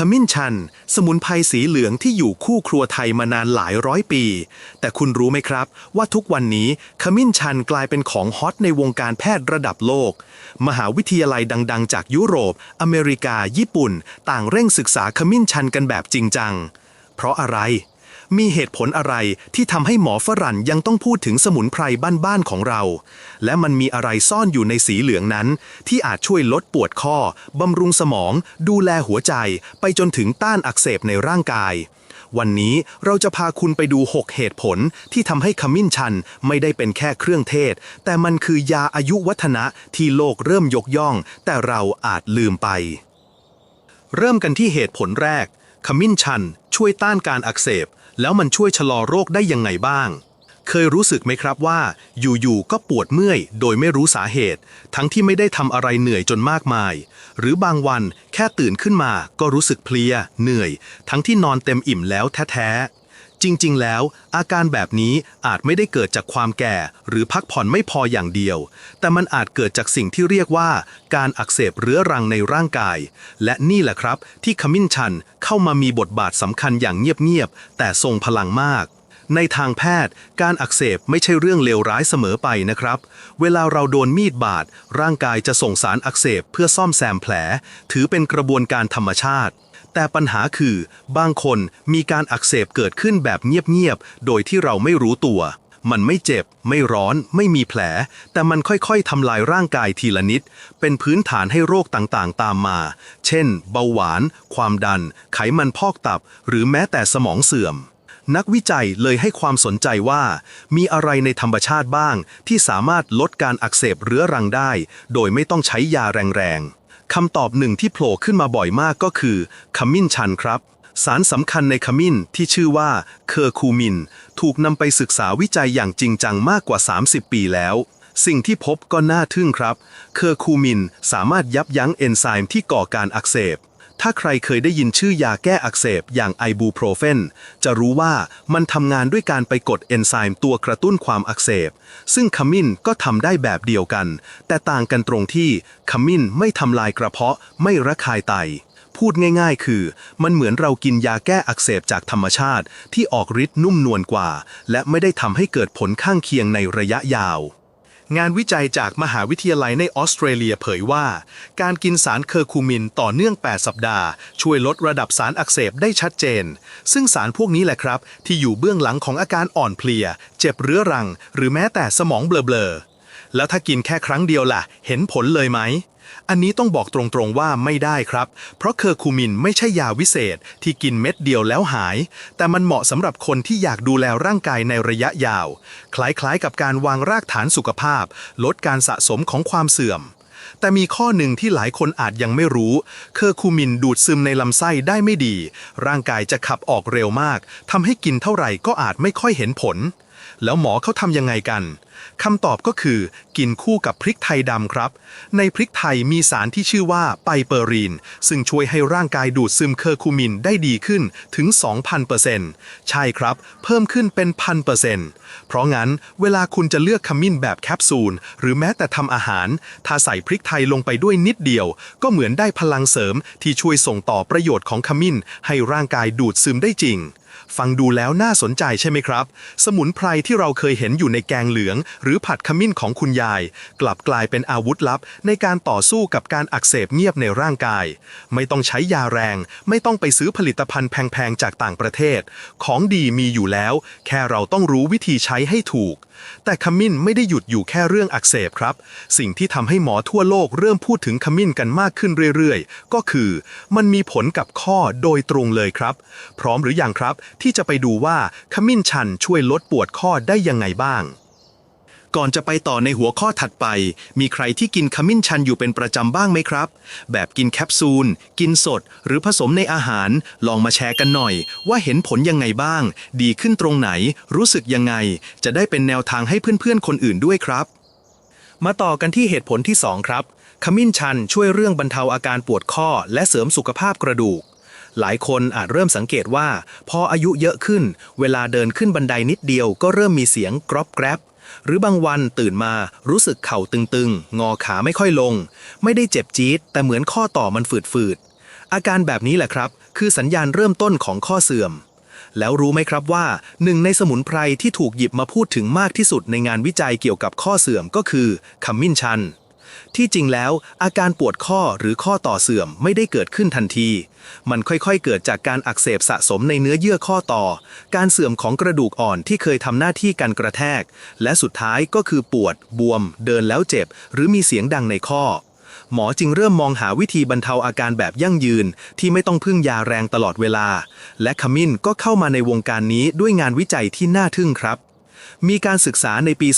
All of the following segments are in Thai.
ขมิ้นชัน สมุนไพรสีเหลืองที่อยู่คู่ครัวไทยมานานหลายร้อยปี แต่คุณรู้ไหมครับ ว่าทุกวันนี้ขมิ้นชันกลายเป็นของฮอตในวงการแพทย์ระดับโลก มหาวิทยาลัยดัง ๆ จากยุโรป อเมริกา ญี่ปุ่น ต่างเร่งศึกษาขมิ้นชันกันแบบจริงจัง เพราะอะไร มีเหตุผลอะไรที่ทำให้หมอฝรั่งยังต้องพูดถึงสมุนไพรบ้านๆของเรา และมันมีอะไรซ่อนอยู่ในสีเหลืองนั้น ที่อาจช่วยลดปวดข้อบำรุงสมอง ดูแลหัวใจ ไปจนถึงต้านอักเสบในร่างกาย วันนี้เราจะพาคุณไปดู 6 เหตุผลที่ทำให้ขมิ้นชันไม่ได้เป็นแค่เครื่องเทศ แต่มันคือยาอายุวัฒนะที่โลกเริ่มยกย่อง แต่เราอาจลืมไป เริ่มกันที่เหตุผลแรกขมิ้นชันช่วยต้านการอักเสบ แล้วมันช่วยชะลอโรคได้ยังไงบ้าง เคยรู้สึกไหมครับว่า อยู่ๆก็ปวดเมื่อย โดยไม่รู้สาเหตุ ทั้งที่ไม่ได้ทำอะไรเหนื่อยจนมากมาย หรือบางวันแค่ตื่นขึ้นมาก็รู้สึกเพลีย เหนื่อย ทั้งที่นอนเต็มอิ่มแล้วแท้ๆ จริงๆ แล้ว อาการแบบนี้อาจไม่ได้เกิดจากความแก่ หรือพักผ่อนไม่พออย่างเดียว แต่มันอาจเกิดจากสิ่งที่เรียกว่า การอักเสบเรื้อรังในร่างกาย และนี่แหละครับ ที่ขมิ้นชันเข้ามามีบทบาทสำคัญอย่างเงียบๆ แต่ทรงพลังมาก ในทางแพทย์ การอักเสบไม่ใช่เรื่องเลวร้ายเสมอไปนะครับ เวลาเราโดนมีดบาดร่างกายจะส่งสารอักเสบเพื่อซ่อมแซมแผล ถือเป็นกระบวนการธรรมชาติ แต่ปัญหาคือบางคนมีการอักเสบเกิดขึ้นแบบเงียบๆ โดยที่เราไม่รู้ตัว มันไม่เจ็บ ไม่ร้อน ไม่มีแผล แต่มันค่อยๆทำลายร่างกายทีละนิด เป็นพื้นฐานให้โรคต่างๆ ตามมา เช่น เบาหวาน ความดัน ไขมันพอกตับ หรือแม้แต่สมองเสื่อมนักวิจัยเลยให้ความสนใจว่า มีอะไรในธรรมชาติบ้าง ที่สามารถลดการอักเสบเรื้อรังได้ โดยไม่ต้องใช้ยาแรงๆ คำตอบหนึ่งที่โผล่ขึ้นมาบ่อยมากก็คือขมิ้นชันครับ สารสำคัญในขมิ้นที่ชื่อว่าเคอร์คูมิน ถูกนำไปศึกษาวิจัยอย่างจริงจังมากกว่า 30 ปีแล้ว สิ่งที่พบก็น่าทึ่งครับ เคอร์คูมินสามารถยับยั้งเอนไซม์ที่ก่อการอักเสบ ถ้าใครเคยได้ยินชื่อยาแก้อักเสบอย่างไอบูโปรเฟนจะรู้ว่ามันทำงานด้วยการไปกดเอนไซม์ตัวกระตุ้นความอักเสบ ซึ่งขมิ้นก็ทำได้แบบเดียวกัน แต่ต่างกันตรงที่ขมิ้นไม่ทำลายกระเพาะไม่ระคายไต พูดง่ายๆ คือ มันเหมือนเรากินยาแก้อักเสบจากธรรมชาติที่ออกฤทธิ์นุ่มนวลกว่า และไม่ได้ทำให้เกิดผลข้างเคียงในระยะยาว งานวิจัยจากมหาวิทยาลัยในออสเตรเลียเผยว่า การกินสารเคอร์คูมินต่อเนื่อง 8 สัปดาห์ ช่วยลดระดับสารอักเสบได้ชัดเจน ซึ่งสารพวกนี้แหละครับ ที่อยู่เบื้องหลังของอาการอ่อนเพลีย เจ็บเรื้อรัง หรือแม้แต่สมองเบลอๆแล้วถ้ากินแค่ครั้งเดียวล่ะ เห็นผลเลยไหม อันนี้ต้องบอกตรงๆว่าไม่ได้ครับ เพราะเคอร์คูมินไม่ใช่ยาวิเศษที่กินเม็ดเดียวแล้วหาย แต่มันเหมาะสำหรับคนที่อยากดูแลร่างกายในระยะยาว คล้ายๆกับการวางรากฐานสุขภาพ ลดการสะสมของความเสื่อม แต่มีข้อหนึ่งที่หลายคนอาจยังไม่รู้ เคอร์คูมินดูดซึมในลำไส้ได้ไม่ดี ร่างกายจะขับออกเร็วมากทำให้กินเท่าไหร่ก็อาจไม่ค่อยเห็นผล แล้วหมอเขาทำยังไงกัน คำตอบก็คือ กินคู่กับพริกไทยดำครับ ในพริกไทยมีสารที่ชื่อว่าไปเปอรีน ซึ่งช่วยให้ร่างกายดูดซึมเคอร์คูมินได้ดีขึ้นถึง 2,000%ใช่ครับ เพิ่มขึ้นเป็น1,000%เพราะงั้นเวลาคุณจะเลือกขมิ้นแบบแคปซูล หรือแม้แต่ทำอาหาร ถ้าใส่พริกไทยลงไปด้วยนิดเดียว ก็เหมือนได้พลังเสริมที่ช่วยส่งต่อประโยชน์ของขมิ้น ให้ร่างกายดูดซึมได้จริง ฟังดูแล้วน่าสนใจใช่ไหมครับ สมุนไพรที่เราเคยเห็นอยู่ในแกงเหลือง หรือผัดขมิ้นของคุณยาย กลับกลายเป็นอาวุธลับ ในการต่อสู้กับการอักเสบเงียบในร่างกาย ไม่ต้องใช้ยาแรง ไม่ต้องไปซื้อผลิตภัณฑ์แพงๆจากต่างประเทศ ของดีมีอยู่แล้ว แค่เราต้องรู้วิธีใช้ให้ถูก แต่ขมิ้นไม่ได้หยุดอยู่แค่เรื่องอักเสบครับ สิ่งที่ทำให้หมอทั่วโลกเริ่มพูดถึงขมิ้นกันมากขึ้นเรื่อยๆ ก็คือ มันมีผลกับข้อโดยตรงเลยครับ พร้อมหรืออยังครับที่จะไปดูว่าขมิ้นชันช่วยลดปวดข้อได้ยังไงบ้าง ก่อนจะไปต่อในหัวข้อถัดไป มีใครที่กินขมิ้นชันอยู่เป็นประจำบ้างไหมครับ แบบกินแคปซูล กินสด หรือผสมในอาหาร ลองมาแชร์กันหน่อย ว่าเห็นผลยังไงบ้าง ดีขึ้นตรงไหน รู้สึกยังไง จะได้เป็นแนวทางให้เพื่อนๆ คนอื่นด้วยครับ มาต่อกันที่เหตุผลที่ 2 ครับ ขมิ้นชันช่วยเรื่องบรรเทาอาการปวดข้อ และเสริมสุขภาพกระดูกหลายคนอาจเริ่มสังเกตว่า พออายุเยอะขึ้น เวลาเดินขึ้นบันไดนิดเดียวก็เริ่มมีเสียงกรอบแกรบ หรือบางวันตื่นมารู้สึกเข่าตึงๆ งอขาไม่ค่อยลง ไม่ได้เจ็บจี๊ดแต่เหมือนข้อต่อมันฝืดๆ อาการแบบนี้แหละครับ คือสัญญาณเริ่มต้นของข้อเสื่อม แล้วรู้ไหมครับว่าหนึ่งในสมุนไพรที่ถูกหยิบมาพูดถึงมากที่สุดในงานวิจัยเกี่ยวกับข้อเสื่อมก็คือขมิ้นชัน ที่จริงแล้ว อาการปวดข้อหรือข้อต่อเสื่อมไม่ได้เกิดขึ้นทันที มันค่อยๆ เกิดจากการอักเสบสะสมในเนื้อเยื่อข้อต่อ การเสื่อมของกระดูกอ่อนที่เคยทำหน้าที่การกระแทก และสุดท้ายก็คือปวด บวม เดินแล้วเจ็บ หรือมีเสียงดังในข้อ หมอจึงเริ่มมองหาวิธีบรรเทาอาการแบบยั่งยืน ที่ไม่ต้องพึ่งยาแรงตลอดเวลา และขมิ้นก็เข้ามาในวงการนี้ด้วยงานวิจัยที่น่าทึ่งครับ มีการศึกษาในปี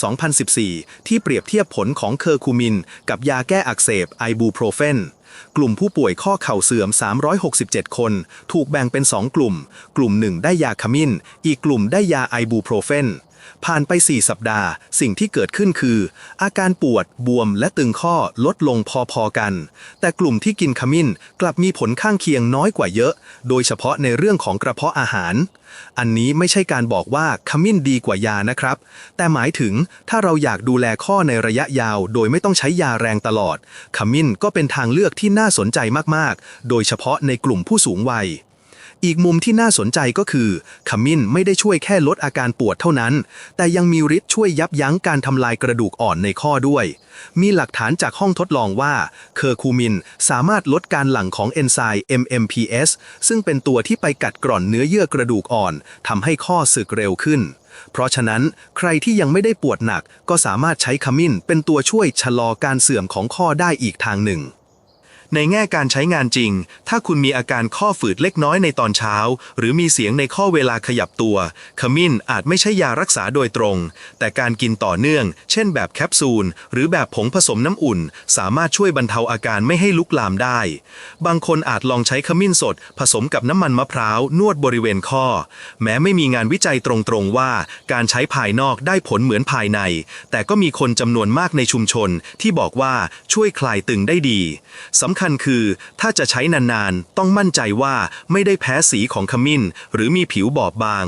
2014 ที่เปรียบเทียบผลของเคอร์คูมิน กับยาแก้อักเสบไอบูโปรเฟนกลุ่มผู้ป่วยข้อเข่าเสื่อม 367 คน ถูกแบ่งเป็น 2 กลุ่ม กลุ่มหนึ่งได้ยาขมิ้น อีกกลุ่มได้ยาไอบูโปรเฟน ผ่านไป 4 สัปดาห์ สิ่งที่เกิดขึ้นคือ อาการปวด บวม และตึงข้อลดลงพอๆกัน แต่กลุ่มที่กินขมิ้นกลับมีผลข้างเคียงน้อยกว่าเยอะ โดยเฉพาะในเรื่องของกระเพาะอาหาร อันนี้ไม่ใช่การบอกว่าขมิ้นดีกว่ายานะครับ แต่หมายถึงถ้าเราอยากดูแลข้อในระยะยาว โดยไม่ต้องใช้ยาแรงตลอด ขมิ้นก็เป็นทางเลือกที่น่าสนใจมากๆ โดยเฉพาะในกลุ่มผู้สูงวัย อีกมุมที่น่าสนใจก็คือ ขมิ้นไม่ได้ช่วยแค่ลดอาการปวดเท่านั้น แต่ยังมีฤทธิ์ช่วยยับยั้งการทำลายกระดูกอ่อนในข้อด้วย มีหลักฐานจากห้องทดลองว่า เคอร์คูมินสามารถลดการหลั่งของเอนไซม์ MMPS ซึ่งเป็นตัวที่ไปกัดกร่อนเนื้อเยื่อกระดูกอ่อนทำให้ข้อสึกเร็วขึ้นเพราะฉะนั้นใครที่ยังไม่ได้ปวดหนักก็สามารถใช้ขมิ้นเป็นตัวช่วยชะลอการเสื่อมของข้อได้อีกทางหนึ่ง ในแง่การใช้งานจริง ถ้าคุณมีอาการข้อฝืดเล็กน้อยในตอนเช้า หรือมีเสียงในข้อเวลาขยับตัว ขมิ้นอาจไม่ใช่ยารักษาโดยตรง แต่การกินต่อเนื่อง เช่นแบบแคปซูล หรือแบบผงผสมน้ำอุ่น สามารถช่วยบรรเทาอาการไม่ให้ลุกลามได้ บางคนอาจลองใช้ขมิ้นสด ผสมกับน้ำมันมะพร้าวนวดบริเวณข้อ แม้ไม่มีงานวิจัยตรงๆว่า การใช้ภายนอกได้ผลเหมือนภายใน แต่ก็มีคนจำนวนมากในชุมชน ที่บอกว่าช่วยคลายตึงได้ดีสำคัญคือ ถ้าจะใช้นานๆ ต้องมั่นใจว่าไม่ได้แพ้สีของขมิ้น หรือมีผิวบอบบาง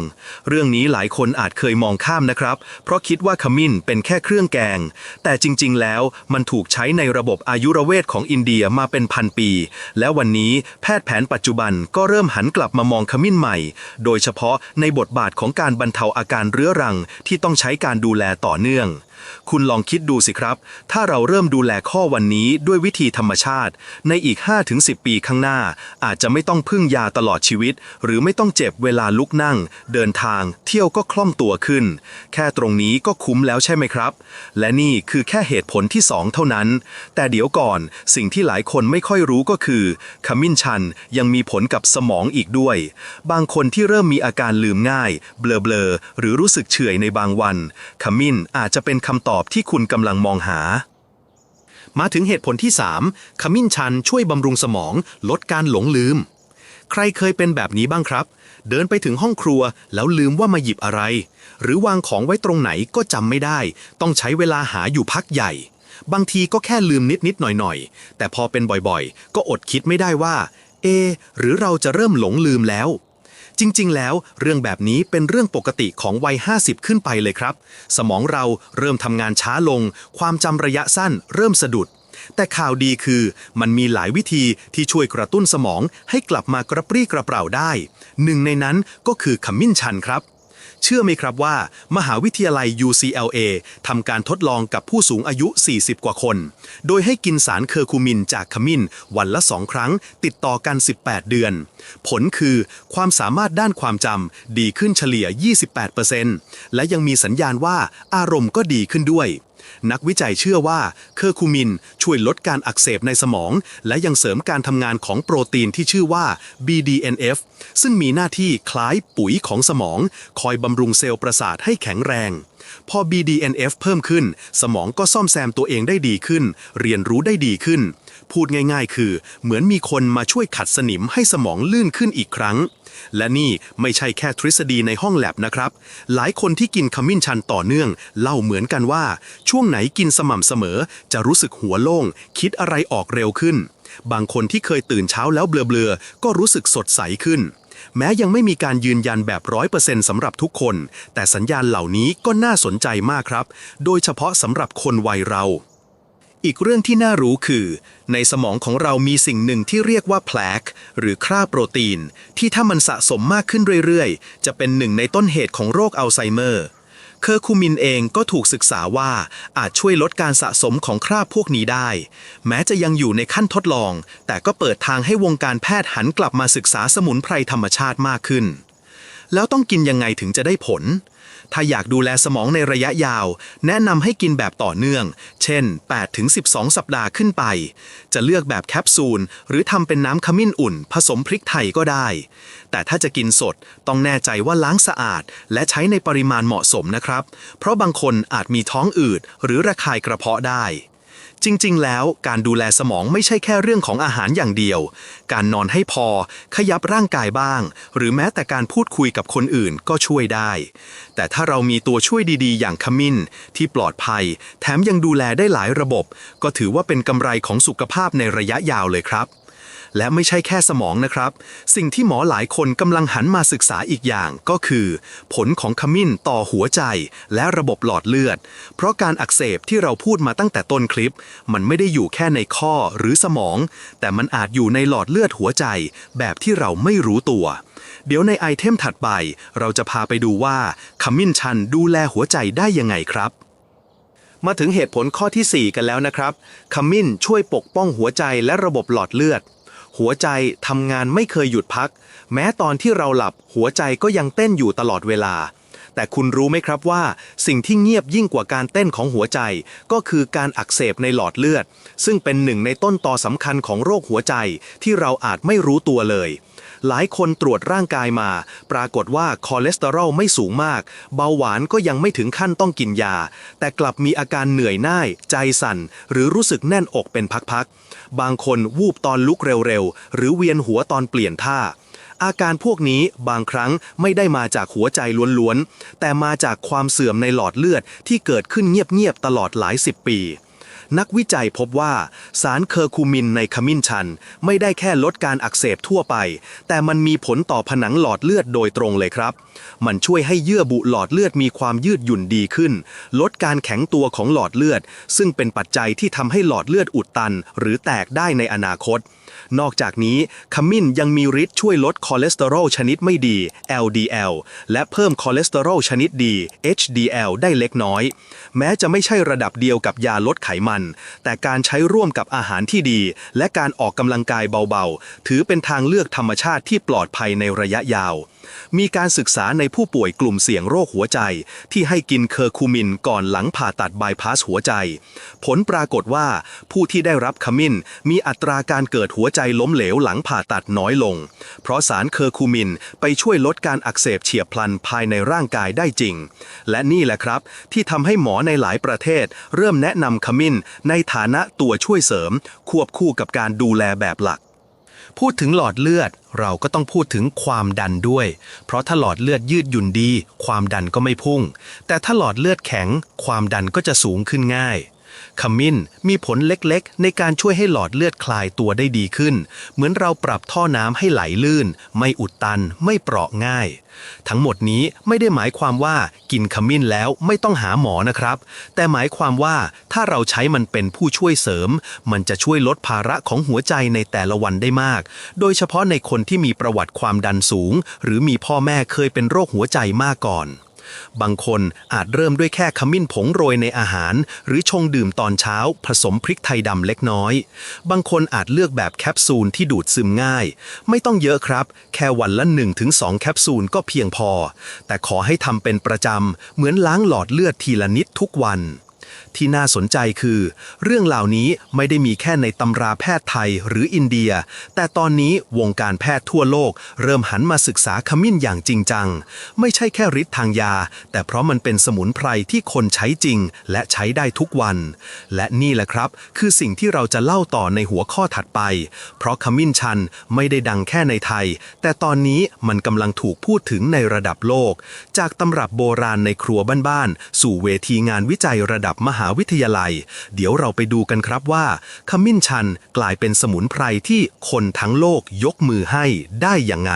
เรื่องนี้หลายคนอาจเคยมองข้ามนะครับ เพราะคิดว่าขมิ้นเป็นแค่เครื่องแกง แต่จริงๆ แล้วมันถูกใช้ในระบบอายุรเวทของอินเดียมาเป็นพันปี และวันนี้แพทย์แผนปัจจุบันก็เริ่มหันกลับมามองขมิ้นใหม่ โดยเฉพาะในบทบาทของการบรรเทาอาการเรื้อรังที่ต้องใช้การดูแลต่อเนื่อง คุณลองคิดดูสิครับ ถ้าเราเริ่มดูแลข้อวันนี้ด้วยวิธีธรรมชาติ ในอีก 5-10 ปีข้างหน้า อาจจะไม่ต้องพึ่งยาตลอดชีวิต หรือไม่ต้องเจ็บเวลาลุกนั่ง เดินทาง เที่ยวก็คล่องตัวขึ้น แค่ตรงนี้ก็คุ้มแล้วใช่ไหมครับ และนี่คือแค่เหตุผลที่ 2 เท่านั้น แต่เดี๋ยวก่อนสิ่งที่หลายคนไม่ค่อยรู้ก็คือขมิ้นชันยังมีผลกับสมองอีกด้วย บางคนที่เริ่มมีอาการลืมง่าย เบลอๆหรือรู้สึกเฉื่อยในบางวัน ขมิ้นอาจจะเป็นคำตอบที่คุณกำลังมองหา มาถึงเหตุผลที่ 3 ขมิ้นชันช่วยบำรุงสมอง ลดการหลงลืม ใครเคยเป็นแบบนี้บ้างครับ เดินไปถึงห้องครัวแล้วลืมว่ามาหยิบอะไร หรือวางของไว้ตรงไหนก็จำไม่ได้ ต้องใช้เวลาหาอยู่พักใหญ่ บางทีก็แค่ลืมนิดๆหน่อยๆ แต่พอเป็นบ่อยๆ ก็อดคิดไม่ได้ว่า เอ หรือเราจะเริ่มหลงลืมแล้ว จริง ๆ แล้วเรื่องแบบนี้เป็นเรื่องปกติของวัย 50 ขึ้นไปเลยครับ สมองเราเริ่มทำงานช้าลง ความจำระยะสั้นเริ่มสะดุด แต่ข่าวดีคือมันมีหลายวิธีที่ช่วยกระตุ้นสมองให้กลับมากระปรี้กระเปร่าได้ หนึ่งในนั้นก็คือขมิ้นชันครับ เชื่อไหมครับว่า มหาวิทยาลัย UCLA ทำการทดลองกับผู้สูงอายุ 40 กว่าคน โดยให้กินสารเคอร์คูมินจากขมิ้น วันละ 2 ครั้ง ติดต่อกัน 18 เดือน ผลคือความสามารถด้านความจำดีขึ้นเฉลี่ย 28%และยังมีสัญญาณว่าอารมณ์ก็ดีขึ้นด้วย นักวิจัยเชื่อว่าเคอร์คูมินช่วยลดการอักเสบในสมอง และยังเสริมการทำงานของโปรตีนที่ชื่อว่า BDNF ซึ่งมีหน้าที่คล้ายปุ๋ยของสมอง คอยบำรุงเซลล์ประสาทให้แข็งแรง พอ BDNF เพิ่มขึ้น สมองก็ซ่อมแซมตัวเองได้ดีขึ้น เรียนรู้ได้ดีขึ้น พูดง่าย ๆ คือ เหมือนมีคนมาช่วยขัดสนิมให้สมองลื่นขึ้นอีกครั้ง และนี่ไม่ใช่แค่ทฤษฎีในห้องแลบนะครับ หลายคนที่กินขมิ้นชันต่อเนื่อง เล่าเหมือนกันว่า ช่วงไหนกินสม่ำเสมอ จะรู้สึกหัวโล่ง คิดอะไรออกเร็วขึ้น บางคนที่เคยตื่นเช้าแล้วเบลอๆก็รู้สึกสดใสขึ้นแม้ยังไม่มีการยืนยันแบบร้อยเปอร์เซ็นต์สำหรับทุกคน แต่สัญญาณเหล่านี้ก็น่าสนใจมากครับ โดยเฉพาะสำหรับคนวัยเรา อีกเรื่องที่น่ารู้คือ ในสมองของเรามีสิ่งหนึ่งที่เรียกว่าแพลกหรือคราบโปรตีน ที่ถ้ามันสะสมมากขึ้นเรื่อยๆ จะเป็นหนึ่งในต้นเหตุของโรคอัลไซเมอร์ เคอร์คูมินเองก็ถูกศึกษาว่าอาจช่วยลดการสะสมของคราบพวกนี้ได้ แม้จะยังอยู่ในขั้นทดลอง แต่ก็เปิดทางให้วงการแพทย์หันกลับมาศึกษาสมุนไพรธรรมชาติมากขึ้น แล้วต้องกินยังไงถึงจะได้ผล ถ้าอยากดูแลสมองในระยะยาว แนะนำให้กินแบบต่อเนื่อง เช่น 8-12 สัปดาห์ขึ้นไป จะเลือกแบบแคปซูล หรือทำเป็นน้ำขมิ้นอุ่น ผสมพริกไทยก็ได้ แต่ถ้าจะกินสดต้องแน่ใจว่าล้างสะอาด และใช้ในปริมาณเหมาะสมนะครับ เพราะบางคนอาจมีท้องอืดหรือระคายกระเพาะได้ จริงๆ แล้วการดูแลสมองไม่ใช่แค่เรื่องของอาหารอย่างเดียว การนอนให้พอ ขยับร่างกายบ้าง หรือแม้แต่การพูดคุยกับคนอื่นก็ช่วยได้ แต่ถ้าเรามีตัวช่วยดีๆ อย่างขมิ้น ที่ปลอดภัย แถมยังดูแลได้หลายระบบ ก็ถือว่าเป็นกำไรของสุขภาพในระยะยาวเลยครับ และไม่ใช่แค่สมองนะครับ สิ่งที่หมอหลายคนกำลังหันมาศึกษาอีกอย่างก็คือ ผลของขมิ้นต่อหัวใจ และระบบหลอดเลือด เพราะการอักเสบที่เราพูดมาตั้งแต่ต้นคลิป มันไม่ได้อยู่แค่ในข้อหรือสมอง แต่มันอาจอยู่ในหลอดเลือดหัวใจ แบบที่เราไม่รู้ตัว เดี๋ยวในไอเทมถัดไป เราจะพาไปดูว่าขมิ้นชันดูแลหัวใจได้ยังไงครับมาถึงเหตุผลข้อทีสี่4 กันแล้วนะครับ ขมิ้นช่วยปกป้องหัวใจและระบบหลอดเลือด หัวใจทำงานไม่เคยหยุดพัก แม้ตอนที่เราหลับหัวใจก็ยังเต้นอยู่ตลอดเวลา แต่คุณรู้ไหมครับว่า สิ่งที่เงียบยิ่งกว่าการเต้นของหัวใจ ก็คือการอักเสบในหลอดเลือด ซึ่งเป็นหนึ่งในต้นต่อสำคัญของโรคหัวใจที่เราอาจไม่รู้ตัวเลย หลายคนตรวจร่างกายมา ปรากฏว่าคอเลสเตอรอลไม่สูงมาก เบาหวานก็ยังไม่ถึงขั้นต้องกินยา แต่กลับมีอาการเหนื่อยง่าย ใจสั่น หรือรู้สึกแน่นอกเป็นพักๆ บางคนวูบตอนลุกเร็วๆ หรือเวียนหัวตอนเปลี่ยนท่าอาการพวกนี้บางครั้งไม่ได้มาจากหัวใจล้วนๆ แต่มาจากความเสื่อมในหลอดเลือดที่เกิดขึ้นเงียบๆ ตลอดหลายสิบปี นักวิจัยพบว่าสารเคอร์คูมินในขมิ้นชัน ไม่ได้แค่ลดการอักเสบทั่วไป แต่มันมีผลต่อผนังหลอดเลือดโดยตรงเลยครับ มันช่วยให้เยื่อบุหลอดเลือดมีความยืดหยุ่นดีขึ้น ลดการแข็งตัวของหลอดเลือด ซึ่งเป็นปัจจัยที่ทำให้หลอดเลือดอุดตัน หรือแตกได้ในอนาคต นอกจากนี้ขมิ้นยังมีฤทธิ์ช่วยลดคอเลสเตอรอลชนิดไม่ดี LDL และเพิ่มคอเลสเตอรอลชนิดดี HDL ได้เล็กน้อย แม้จะไม่ใช่ระดับเดียวกับยาลดไขมัน แต่การใช้ร่วมกับอาหารที่ดี และการออกกำลังกายเบาๆ ถือเป็นทางเลือกธรรมชาติที่ปลอดภัยในระยะยาว มีการศึกษาในผู้ป่วยกลุ่มเสี่ยงโรคหัวใจ ที่ให้กินเคอร์คูมินก่อนหลังผ่าตัดบายพาสหัวใจ ผลปรากฏว่า ผู้ที่ได้รับขมิ้นมีอัตราการเกิดหัวใจล้มเหลวหลังผ่าตัดน้อยลง เพราะสารเคอร์คูมินไปช่วยลดการอักเสบเฉียบพลันภายในร่างกายได้จริง และนี่แหละครับ ที่ทำให้หมอในหลายประเทศ เริ่มแนะนำขมิ้นในฐานะตัวช่วยเสริม ควบคู่กับการดูแลแบบหลัก พูดถึงหลอดเลือดเราก็ต้องพูดถึงความดันด้วย เพราะถ้าหลอดเลือดยืดหยุ่นดี ความดันก็ไม่พุ่ง แต่ถ้าหลอดเลือดแข็ง ความดันก็จะสูงขึ้นง่าย ขมิ้นมีผลเล็กๆ ในการช่วยให้หลอดเลือดคลายตัวได้ดีขึ้น เหมือนเราปรับท่อน้ำให้ไหลลื่น ไม่อุดตัน ไม่เปราะง่าย ทั้งหมดนี้ไม่ได้หมายความว่ากินขมิ้นแล้วไม่ต้องหาหมอนะครับ แต่หมายความว่าถ้าเราใช้มันเป็นผู้ช่วยเสริม มันจะช่วยลดภาระของหัวใจในแต่ละวันได้มาก โดยเฉพาะในคนที่มีประวัติความดันสูง หรือมีพ่อแม่เคยเป็นโรคหัวใจมาก่อน บางคนอาจเริ่มด้วยแค่ขมิ้นผงโรยในอาหาร หรือชงดื่มตอนเช้า ผสมพริกไทยดำเล็กน้อย บางคนอาจเลือกแบบแคปซูลที่ดูดซึมง่าย ไม่ต้องเยอะครับ แค่วันละ 1-2 แคปซูลก็เพียงพอ แต่ขอให้ทำเป็นประจำ เหมือนล้างหลอดเลือดทีละนิดทุกวัน ที่น่าสนใจคือ เรื่องเหล่านี้ไม่ได้มีแค่ในตำราแพทย์ไทยหรืออินเดีย แต่ตอนนี้วงการแพทย์ทั่วโลก เริ่มหันมาศึกษาขมิ้นอย่างจริงจัง ไม่ใช่แค่ฤทธิ์ทางยา แต่เพราะมันเป็นสมุนไพรที่คนใช้จริง และใช้ได้ทุกวัน และนี่แหละครับ คือสิ่งที่เราจะเล่าต่อในหัวข้อถัดไป เพราะขมิ้นชันไม่ได้ดังแค่ในไทย แต่ตอนนี้มันกำลังถูกพูดถึงในระดับโลก จากตำรับโบราณในครัวบ้านๆสู่เวทีงานวิจัยระดับมหาาวิทยาลัย เดี๋ยวเราไปดูกันครับว่า ขมิ้นชันกลายเป็นสมุนไพรที่คนทั้งโลกยกมือให้ได้ยังไง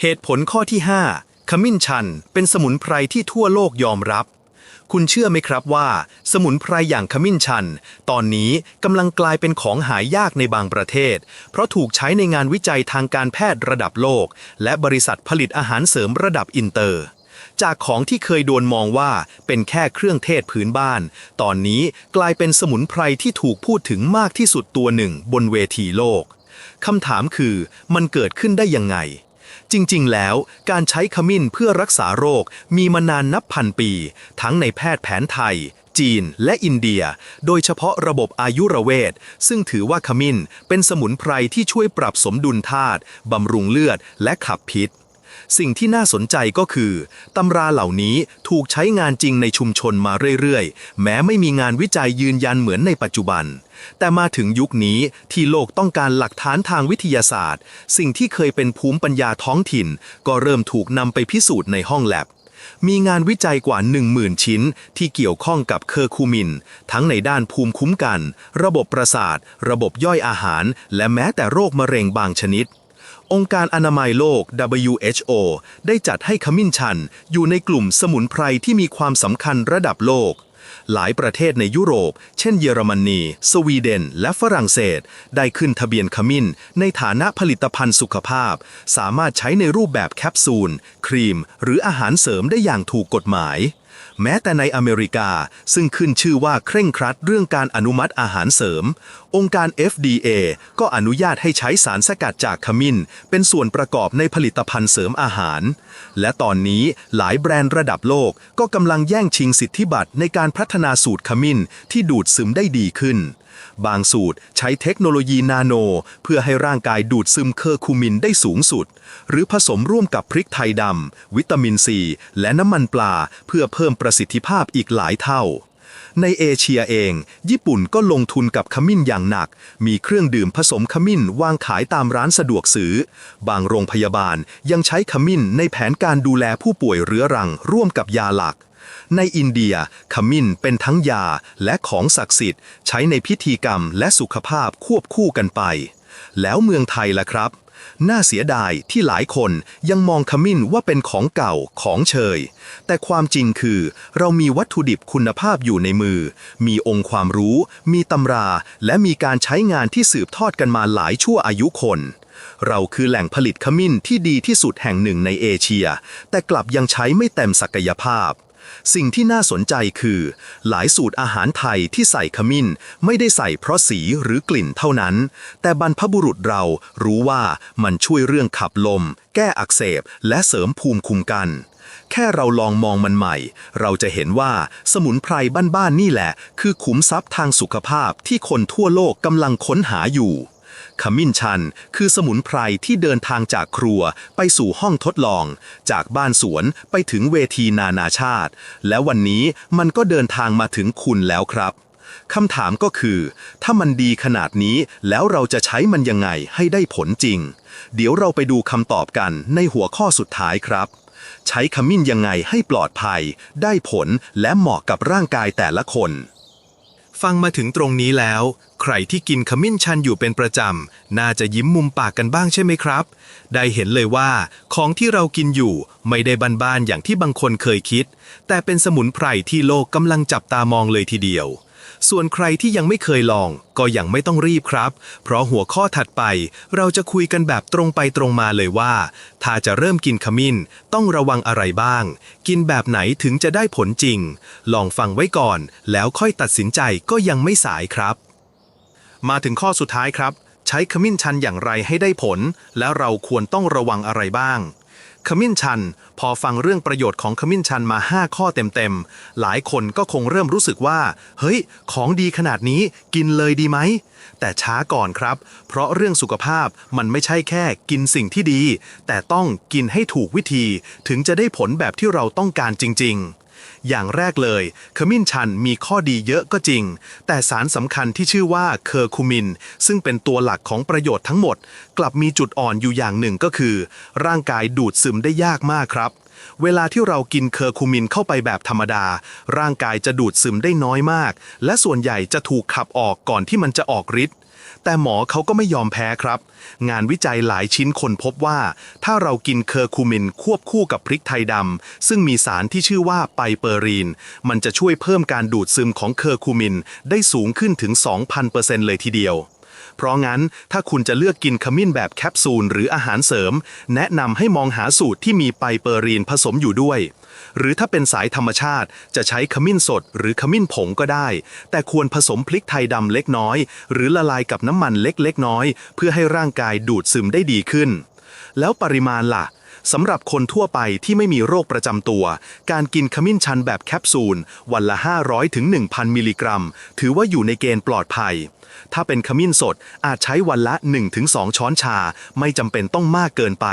เหตุผลข้อที่ 5 ขมิ้นชันเป็นสมุนไพรที่ทั่วโลกยอมรับ คุณเชื่อไหมครับว่า สมุนไพรอย่างขมิ้นชัน ตอนนี้กำลังกลายเป็นของหายากในบางประเทศ เพราะถูกใช้ในงานวิจัยทางการแพทย์ระดับโลก และบริษัทผลิตอาหารเสริมระดับอินเตอร์ จากของที่เคยโดนมองว่าเป็นแค่เครื่องเทศพื้นบ้าน ตอนนี้กลายเป็นสมุนไพรที่ถูกพูดถึงมากที่สุดตัวหนึ่งบนเวทีโลกคำถามคือมันเกิดขึ้นได้ยังไง จริงๆ แล้วการใช้ขมิ้นเพื่อรักษาโรคมีมานานนับพันปี ทั้งในแพทย์แผนไทย จีนและอินเดีย โดยเฉพาะระบบอายุรเวทซึ่งถือว่าขมิ้นเป็นสมุนไพรที่ช่วยปรับสมดุลธาตุบำรุงเลือดและขับพิษ สิ่งที่น่าสนใจก็คือตำราเหล่านี้ถูกใช้งานจริงในชุมชนมาเรื่อยๆ แม้ไม่มีงานวิจัยยืนยันเหมือนในปัจจุบัน แต่มาถึงยุคนี้ที่โลกต้องการหลักฐานทางวิทยาศาสตร์ สิ่งที่เคยเป็นภูมิปัญญาท้องถิ่น ก็เริ่มถูกนำไปพิสูจน์ในห้องแลบมีงานวิจัยกว่า 10,000 ชิ้น ที่เกี่ยวข้องกับเคอร์คูมิน ทั้งในด้านภูมิคุ้มกัน ระบบประสาท ระบบย่อยอาหาร และแม้แต่โรคมะเร็งบางชนิด องค์การอนามัยโลก WHO ได้จัดให้ขมิ้นชันอยู่ในกลุ่มสมุนไพรที่มีความสำคัญระดับโลก หลายประเทศในยุโรป เช่นเยอรมนี สวีเดน และฝรั่งเศส ได้ขึ้นทะเบียนขมิ้น ในฐานะผลิตภัณฑ์สุขภาพ สามารถใช้ในรูปแบบแคปซูล ครีม หรืออาหารเสริมได้อย่างถูกกฎหมาย แม้แต่ในอเมริกาซึ่งขึ้นชื่อว่าเคร่งครัดเรื่องการอนุมัติอาหารเสริม องค์การ FDA ก็อนุญาตให้ใช้สารสกัดจากขมิ้น เป็นส่วนประกอบในผลิตภัณฑ์เสริมอาหาร และตอนนี้หลายแบรนด์ระดับโลกก็กำลังแย่งชิงสิทธิบัตรในการพัฒนาสูตรขมิ้นที่ดูดซึมได้ดีขึ้น บางสูตรใช้เทคโนโลยีนาโน เพื่อให้ร่างกายดูดซึมเคอร์คูมินได้สูงสุด หรือผสมร่วมกับพริกไทยดำ วิตามินซี และน้ำมันปลา เพื่อเพิ่มประสิทธิภาพอีกหลายเท่า ในเอเชียเอง ญี่ปุ่นก็ลงทุนกับขมิ้นอย่างหนัก มีเครื่องดื่มผสมขมิ้นวางขายตามร้านสะดวกซื้อ บางโรงพยาบาลยังใช้ขมิ้นในแผนการดูแลผู้ป่วยเรื้อรังร่วมกับยาหลัก ในอินเดีย ขมิ้นเป็นทั้งยาและของศักดิ์สิทธิ์ ใช้ในพิธีกรรมและสุขภาพควบคู่กันไป แล้วเมืองไทยล่ะครับ น่าเสียดายที่หลายคนยังมองขมิ้นว่าเป็นของเก่าของเชย แต่ความจริงคือ เรามีวัตถุดิบคุณภาพอยู่ในมือ มีองค์ความรู้ มีตำรา และมีการใช้งานที่สืบทอดกันมาหลายชั่วอายุคนเราคือแหล่งผลิตขมิ้นที่ดีที่สุดแห่งหนึ่งในเอเชีย แต่กลับยังใช้ไม่เต็มศักยภาพ สิ่งที่น่าสนใจคือ หลายสูตรอาหารไทยที่ใส่ขมิ้น ไม่ได้ใส่เพราะสีหรือกลิ่นเท่านั้น แต่บรรพบุรุษเรารู้ว่ามันช่วยเรื่องขับลม แก้อักเสบ และเสริมภูมิคุ้มกัน แค่เราลองมองมันใหม่ เราจะเห็นว่าสมุนไพรบ้านๆนี่แหละ คือขุมทรัพย์ทางสุขภาพที่คนทั่วโลกกำลังค้นหาอยู่ ขมิ้นชัน คือสมุนไพรที่เดินทางจากครัวไปสู่ห้องทดลอง จากบ้านสวนไปถึงเวทีนานาชาติ และวันนี้มันก็เดินทางมาถึงคุณแล้วครับคำถามก็คือ ถ้ามันดีขนาดนี้แล้วเราจะใช้มันยังไงให้ได้ผลจริง เดี๋ยวเราไปดูคำตอบกันในหัวข้อสุดท้ายครับ ใช้ขมิ้นยังไงให้ปลอดภัย ได้ผลและเหมาะกับร่างกายแต่ละคน ฟังมาถึงตรงนี้แล้ว ใครที่กินขมิ้นชันอยู่เป็นประจำ น่าจะยิ้มมุมปากกันบ้างใช่ไหมครับ ได้เห็นเลยว่า ของที่เรากินอยู่ไม่ได้บานๆอย่างที่บางคนเคยคิด แต่เป็นสมุนไพรที่โลกกำลังจับตามองเลยทีเดียว ส่วนใครที่ยังไม่เคยลอง ก็ยังไม่ต้องรีบครับ เพราะหัวข้อถัดไป เราจะคุยกันแบบตรงไปตรงมาเลยว่า ถ้าจะเริ่มกินขมิ้น ต้องระวังอะไรบ้าง กินแบบไหนถึงจะได้ผลจริง ลองฟังไว้ก่อน แล้วค่อยตัดสินใจก็ยังไม่สายครับ มาถึงข้อสุดท้ายครับ ใช้ขมิ้นชันอย่างไรให้ได้ผล แล้วเราควรต้องระวังอะไรบ้าง ขมิ้นชัน พอฟังเรื่องประโยชน์ของขมิ้นชันมา 5 ข้อเต็มๆ หลายคนก็คงเริ่มรู้สึกว่า เฮ้ย ของดีขนาดนี้กินเลยดีไหม แต่ช้าก่อนครับ เพราะเรื่องสุขภาพมันไม่ใช่แค่กินสิ่งที่ดี แต่ต้องกินให้ถูกวิธี ถึงจะได้ผลแบบที่เราต้องการจริง ๆ อย่างแรกเลยขมิ้นชันมีข้อดีเยอะก็จริง แต่สารสำคัญที่ชื่อว่าเคอร์คูมิน ซึ่งเป็นตัวหลักของประโยชน์ทั้งหมด กลับมีจุดอ่อนอยู่อย่างหนึ่งก็คือ ร่างกายดูดซึมได้ยากมากครับ เวลาที่เรากินเคอร์คูมินเข้าไปแบบธรรมดา ร่างกายจะดูดซึมได้น้อยมาก และส่วนใหญ่จะถูกขับออกก่อนที่มันจะออกฤทธิ์แต่หมอเขาก็ไม่ยอมแพ้ครับ งานวิจัยหลายชิ้นคนพบว่า ถ้าเรากินเคอร์คูมินควบคู่กับพริกไทยดำซึ่งมีสารที่ชื่อว่าไปเปอรีน มันจะช่วยเพิ่มการดูดซึมของเคอร์คูมินได้สูงขึ้นถึง 2,000%เลยทีเดียว เพราะงั้นถ้าคุณจะเลือกกินขมิ้นแบบแคปซูลหรืออาหารเสริม แนะนำให้มองหาสูตรที่มีไปเปอรีนผสมอยู่ด้วย หรือถ้าเป็นสายธรรมชาติจะใช้ขมิ้นสดหรือขมิ้นผงก็ได้ แต่ควรผสมพริกไทยดำเล็กน้อย หรือละลายกับน้ำมันเล็กๆน้อย เพื่อให้ร่างกายดูดซึมได้ดีขึ้น แล้วปริมาณล่ะ สำหรับคนทั่วไปที่ไม่มีโรคประจำตัว การกินขมิ้นชันแบบแคปซูล วันละ 500ถึง1,000 มิลลิกรัม ถือว่าอยู่ในเกณฑ์ปลอดภัย ถ้าเป็นขมิ้นสดอาจใช้วันละ 1-2 ช้อนชา ไม่จำเป็นต้องมากเกินไป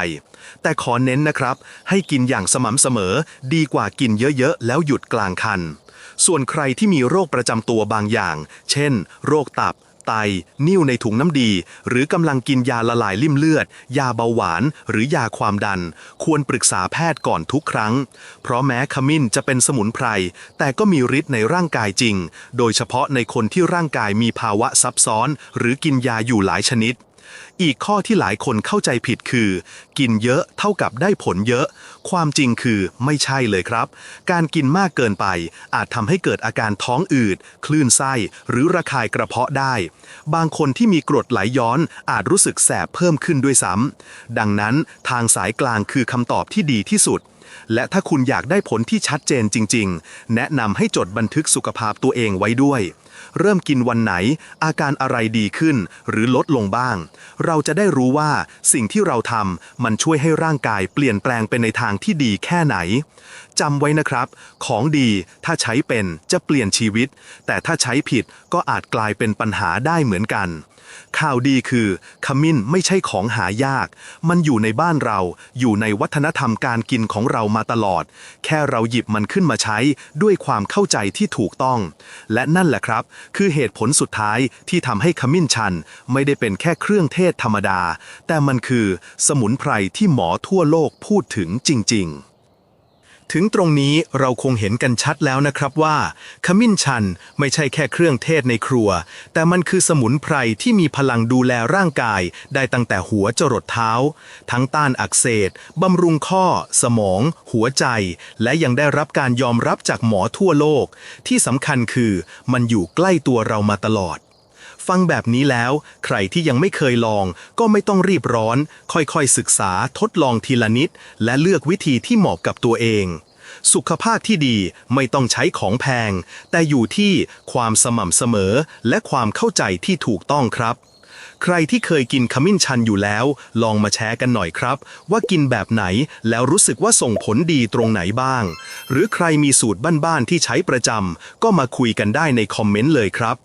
แต่ขอเน้นนะครับ ให้กินอย่างสม่ำเสมอ ดีกว่ากินเยอะๆ แล้วหยุดกลางคัน ส่วนใครที่มีโรคประจำตัวบางอย่าง เช่น โรคตับ ไต นิ่วในถุงน้ำดี หรือกำลังกินยาละลายลิ่มเลือด ยาเบาหวาน หรือยาความดัน ควรปรึกษาแพทย์ก่อนทุกครั้ง เพราะแม้ขมิ้นจะเป็นสมุนไพร แต่ก็มีฤทธิ์ในร่างกายจริง โดยเฉพาะในคนที่ร่างกายมีภาวะซับซ้อน หรือกินยาอยู่หลายชนิด อีกข้อที่หลายคนเข้าใจผิดคือ กินเยอะเท่ากับได้ผลเยอะ ความจริงคือไม่ใช่เลยครับ การกินมากเกินไป อาจทำให้เกิดอาการท้องอืด คลื่นไส้ หรือระคายกระเพาะได้ บางคนที่มีกรดไหลย้อนอาจรู้สึกแสบเพิ่มขึ้นด้วยซ้ำดังนั้นทางสายกลางคือคำตอบที่ดีที่สุดและถ้าคุณอยากได้ผลที่ชัดเจนจริง ๆ แนะนำให้จดบันทึกสุขภาพตัวเองไว้ด้วย เริ่มกินวันไหน อาการอะไรดีขึ้น หรือลดลงบ้าง เราจะได้รู้ว่าสิ่งที่เราทำมันช่วยให้ร่างกายเปลี่ยนแปลงไปในทางที่ดีแค่ไหนจำไว้นะครับ ของดีถ้าใช้เป็นจะเปลี่ยนชีวิต แต่ถ้าใช้ผิดก็อาจกลายเป็นปัญหาได้เหมือนกัน ข่าวดีคือ ขมิ้นไม่ใช่ของหายาก มันอยู่ในบ้านเรา อยู่ในวัฒนธรรมการกินของเรามาตลอด แค่เราหยิบมันขึ้นมาใช้ด้วยความเข้าใจที่ถูกต้อง และนั่นแหละครับ คือเหตุผลสุดท้ายที่ทำให้ขมิ้นชัน ไม่ได้เป็นแค่เครื่องเทศธรรมดา แต่มันคือ สมุนไพรที่หมอทั่วโลกพูดถึงจริง ๆ ถึงตรงนี้เราคงเห็นกันชัดแล้วนะครับว่า ขมิ้นชันไม่ใช่แค่เครื่องเทศในครัว แต่มันคือสมุนไพรที่มีพลังดูแลร่างกาย ได้ตั้งแต่หัวจรดเท้า ทั้งต้านอักเสบบำรุงข้อ สมอง หัวใจ และยังได้รับการยอมรับจากหมอทั่วโลก ที่สำคัญคือมันอยู่ใกล้ตัวเรามาตลอด ฟังแบบนี้แล้ว ใครที่ยังไม่เคยลอง ก็ไม่ต้องรีบร้อน ค่อยๆศึกษาทดลองทีละนิด และเลือกวิธีที่เหมาะกับตัวเอง สุขภาพที่ดีไม่ต้องใช้ของแพง แต่อยู่ที่ความสม่ำเสมอ และความเข้าใจที่ถูกต้องครับ ใครที่เคยกินขมิ้นชันอยู่แล้ว ลองมาแชร์กันหน่อยครับ ว่ากินแบบไหนแล้วรู้สึกว่าส่งผลดีตรงไหนบ้าง หรือใครมีสูตรบ้านๆที่ใช้ประจำก็มาคุยกันได้ในคอมเมนต์เลยครับ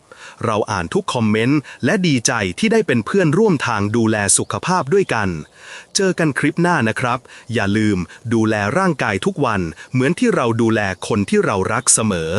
เราอ่านทุกคอมเมนต์และดีใจที่ได้เป็นเพื่อนร่วมทางดูแลสุขภาพด้วยกัน เจอกันคลิปหน้านะครับ อย่าลืมดูแลร่างกายทุกวัน เหมือนที่เราดูแลคนที่เรารักเสมอ